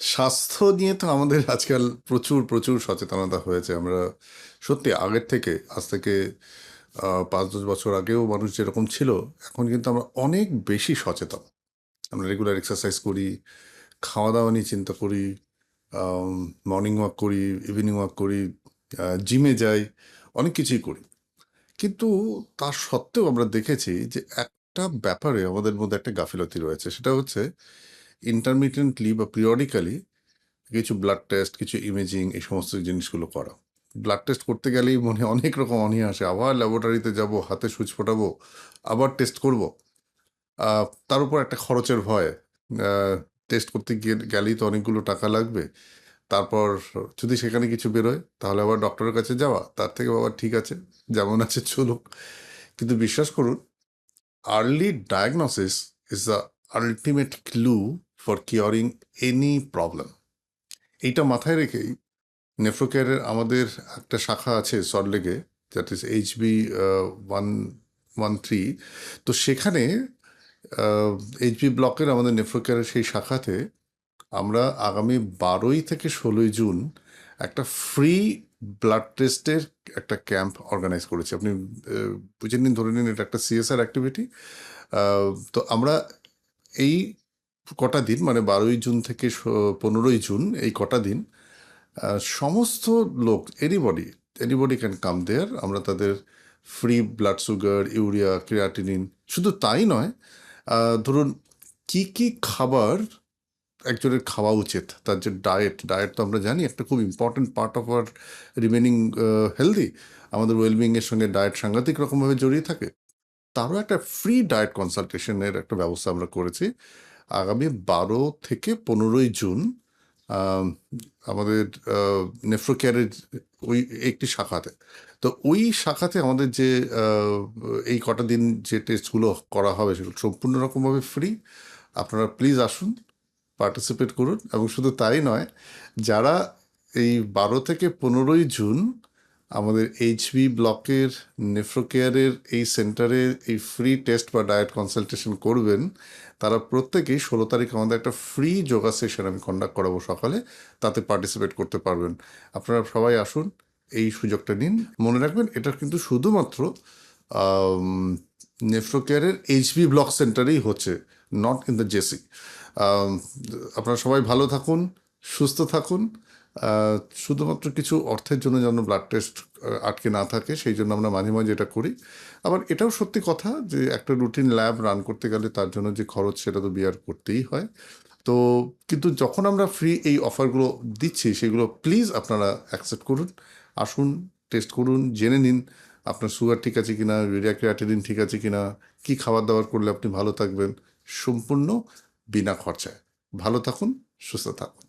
স্বাস্থ্য নিয়ে তো আমাদের আজকাল প্রচুর প্রচুর সচেতনতা হয়েছে। আমরা সত্যি আগের থেকে, আজ থেকে পাঁচ, দশ বছর আগেও মানুষ যেরকম ছিল, এখন কিন্তু আমরা অনেক বেশি সচেতন। আমরা রেগুলার এক্সারসাইজ করি খাওয়া দাওয়া নিয়ে চিন্তা করি মর্নিং ওয়াক করি ইভিনিং ওয়াক করি জিমে যাই, অনেক কিছুই করি। কিন্তু তার সত্ত্বেও আমরা দেখেছি যে একটা ব্যাপারে আমাদের মধ্যে একটা গাফিলতি রয়েছে, সেটা হচ্ছে ইন্টারমিডিয়েন্টলি বা পিরিয়ডিক্যালি কিছু ব্লাড টেস্ট কিছু ইমেজিং এই সমস্ত জিনিসগুলো করা ব্লাড টেস্ট করতে গেলেই মনে অনেক রকম অনীহা আসে। আবার ল্যাবরেটরিতে যাব, হাতে সুচ ফোটাবো, আবার টেস্ট করব। তার উপর একটা খরচের ভয়। টেস্ট করতে গিয়ে গেলেই তো অনেকগুলো টাকা লাগবে। তারপর যদি সেখানে কিছু বেরোয়, তাহলে আবার ডক্টরের কাছে যাওয়া। তার থেকে বাবা ঠিক আছে, যেমন আছে, চলুক। কিন্তু বিশ্বাস করুন early diagnosis is the ultimate clue for curing any problem এইটা মাথায় রেখেই নেফ্রোকেয়ারের আমাদের একটা শাখা আছে সল্টলেকে that is H B one one three তো সেখানে এইচ বি ব্লকের আমাদের নেফ্রোকেয়ারের সেই শাখাতে আমরা আগামী বারোই থেকে ষোলোই জুন একটা ফ্রি ব্লাড টেস্টের একটা ক্যাম্প অর্গানাইজ করেছি। আপনি বুঝে নিন, ধরে নিন, এটা একটা সিএসআর অ্যাক্টিভিটি তো আমরা এই কটা দিন মানে বারোই জুন থেকে পনেরোই জুন এই কটা দিন সমস্ত লোক anybody anybody can come there আমরা তাদের free blood sugar urea creatinine শুধু তাই নয় ধরুন কি কি খাবার একজনের খাওয়া উচিত, তার যে ডায়েট ডায়েট তো আমরা জানি, একটা খুব ইম্পর্ট্যান্ট পার্ট অফ আর রিমেনিং হেলদি আমাদের ওয়েলবিংয়ের সঙ্গে ডায়েট সাংঘাতিক রকমভাবে জড়িয়ে থাকে। তারও একটা ফ্রি ডায়েট কনসালটেশনের একটা ব্যবস্থা আমরা করেছি। আগামী বারো থেকে পনেরোই জুন আম, আমাদের নেফ্রোকেয়ারের ওই একটি শাখাতে। তো ওই শাখাতে আমাদের যে এই কটা দিন যে টেস্টগুলো করা হবে সেগুলো সম্পূর্ণ রকমভাবে ফ্রি। আপনারা প্লিজ আসুন পার্টিসিপেট করুন এবং শুধু তাই নয় যারা এই বারো থেকে পনেরোই জুন আমাদের এইচবি ব্লকের নেফ্রোকেয়ারের এই সেন্টারে এই ফ্রি টেস্ট বা ডায়েট কনসালটেশন করবেন। তারা প্রত্যেকেই ষোলো তারিখ আমাদের একটা ফ্রি যোগা সেশন আমি কন্ডাক্ট করাবো সকালে। তাতে পার্টিসিপেট করতে পারবেন। আপনারা সবাই আসুন, এই সুযোগটা নিন। মনে রাখবেন, এটা কিন্তু শুধুমাত্র নেফ্রোকেয়ারের এইচবি ব্লক সেন্টারেই হচ্ছে নট ইন দ্য জেসি আপনারা সবাই ভালো থাকুন, সুস্থ থাকুন। শুধুমাত্র কিছু অর্থের জন্য যেন ব্লাড টেস্ট আটকে না থাকে, সেই জন্য আমরা মাঝে মাঝে এটা করি। আবার এটাও সত্যি কথা যে একটা রুটিন ল্যাব রান করতে গেলে তার জন্য যে খরচ সেটা তো বিয়ার করতেই হয়। তো কিন্তু যখন আমরা ফ্রি এই অফারগুলো দিচ্ছি, সেগুলো প্লিজ আপনারা অ্যাকসেপ্ট করুন, আসুন টেস্ট করুন, জেনে নিন, আপনার সুগার ঠিক আছে কিনা ইউরিয়া ক্রিয়াটিনিন ঠিক আছে কিনা, কি খাবার দাবার করলে আপনি ভালো থাকবেন, সম্পূর্ণ বিনা খরচায়। ভালো থাকুন, সুস্থ থাকুন।